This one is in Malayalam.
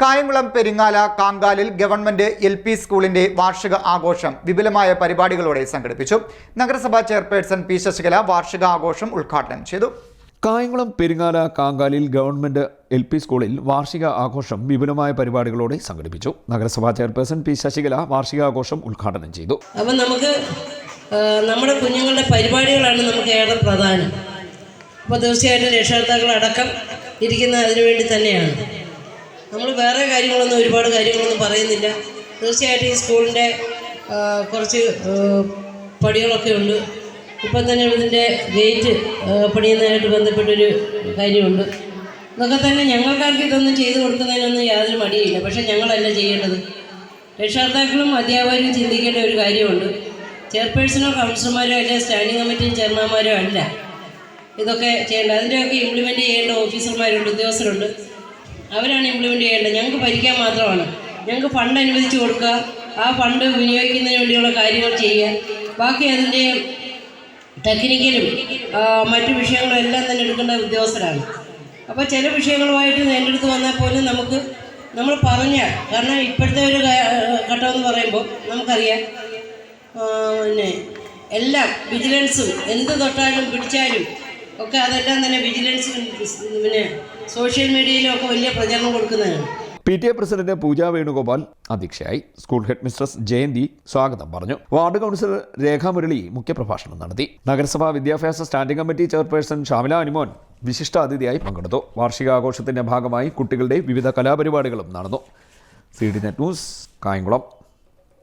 കായംകുളം പെരിങ്ങാല കാങ്കാലിൽ ഗവൺമെന്റ് എൽ പി സ്കൂളിന്റെ വാർഷിക ആഘോഷം വിപുലമായ പരിപാടികളോടെ സംഘടിപ്പിച്ചു. നഗരസഭാ ചെയർപേഴ്സൺ പി ശശികല വാർഷിക ആഘോഷം ഉദ്ഘാടനം ചെയ്തു. കായംകുളം പെരിങ്ങാല കാങ്കാലിൽ ഗവൺമെന്റ് എൽ പി സ്കൂളിൽ വാർഷിക ആഘോഷം വിപുലമായ പരിപാടികളോടെ സംഘടിപ്പിച്ചു. നഗരസഭാ ചെയർപേഴ്സൺ പി ശശികല വാർഷികാഘോഷം ഉദ്ഘാടനം ചെയ്തു. അപ്പം നമുക്ക് നമ്മുടെ കുഞ്ഞുങ്ങളുടെ പരിപാടികളാണ് നമുക്ക് ഏറെ പ്രധാനം. അപ്പോൾ തീർച്ചയായിട്ടും രക്ഷകർത്താക്കളടക്കം ഇരിക്കുന്ന അതിനുവേണ്ടി തന്നെയാണ്. നമ്മൾ വേറെ കാര്യങ്ങളൊന്നും ഒരുപാട് കാര്യങ്ങളൊന്നും പറയുന്നില്ല. തീർച്ചയായിട്ടും ഈ സ്കൂളിന്റെ കുറച്ച് പടികളൊക്കെ ഉണ്ട്. ഇപ്പം തന്നെ ഇതിന്റെ ഗേറ്റ് പണിയുന്നതിനായിട്ട് ബന്ധപ്പെട്ടൊരു കാര്യമുണ്ട്. ഇതൊക്കെ തന്നെ ഞങ്ങൾക്കാർക്ക് ഇതൊന്നും ചെയ്തു കൊടുക്കുന്നതിനൊന്നും യാതൊരു മടിയില്ല. പക്ഷേ ഞങ്ങളല്ല ചെയ്യേണ്ടത്. രക്ഷകർത്താക്കളും അധ്യാപകരും ചിന്തിക്കേണ്ട ഒരു കാര്യമുണ്ട്. ചെയർപേഴ്സണോ കൗൺസിലർമാരോ അല്ല സ്റ്റാൻഡിംഗ് കമ്മിറ്റി ചെയർമാന്മാരോ അല്ല ഇതൊക്കെ ചെയ്യേണ്ട അതിന്റെയൊക്കെ ഇംപ്ലിമെന്റ് ചെയ്യേണ്ട ഓഫീസർമാരുണ്ട് ഉദ്യോഗസ്ഥരുണ്ട്. അവരാണ് ഇംപ്ലിമെന്റ് ചെയ്യേണ്ടത്. ഞങ്ങൾക്ക് ഭരിക്കാൻ മാത്രമാണ്. ഞങ്ങൾക്ക് ഫണ്ട് അനുവദിച്ചു കൊടുക്കുക. ആ ഫണ്ട് വിനിയോഗിക്കുന്നതിന് വേണ്ടിയുള്ള കാര്യങ്ങൾ ചെയ്യുക. ബാക്കി അതിന്റെ ടെക്നിക്കലും മറ്റു വിഷയങ്ങളും എല്ലാം തന്നെ എടുക്കേണ്ട ഉദ്യോഗസ്ഥരാണ്. അപ്പോൾ ചില വിഷയങ്ങളുമായിട്ട് എന്റെ അടുത്ത് വന്നാൽ പോലും നമുക്ക് നമ്മൾ പറഞ്ഞാൽ കാരണം ഇപ്പോഴത്തെ ഒരു ഘട്ടം എന്ന് പറയുമ്പോൾ നമുക്കറിയാം പിന്നെ എല്ലാം വിജിലൻസും എന്ത് തൊട്ടാലും പിടിച്ചാലും ഒക്കെ അതെല്ലാം തന്നെ വിജിലൻസ് പിന്നെ സോഷ്യൽ മീഡിയയിലൊക്കെ വലിയ പ്രചരണം കൊടുക്കുന്നതാണ്. P T A president Pooja Venugopal അധ്യക്ഷയായി സ്കൂൾ ഹെഡ് മിസ്ട്രസ് ജയന്തി സ്വാഗതം പറഞ്ഞു. വാർഡ് കൗൺസിലർ രേഖാമുരളി മുഖ്യപ്രഭാഷണം നടത്തി. നഗരസഭാ വിദ്യാഭ്യാസ standing committee chairperson Shamila Anumon വിശിഷ്ട അതിഥിയായി പങ്കെടുത്തു. വാർഷികാഘോഷത്തിന്റെ ഭാഗമായി കുട്ടികളുടെ വിവിധ കലാപരിപാടികളും നടന്നു. C D net news Kayamkulam.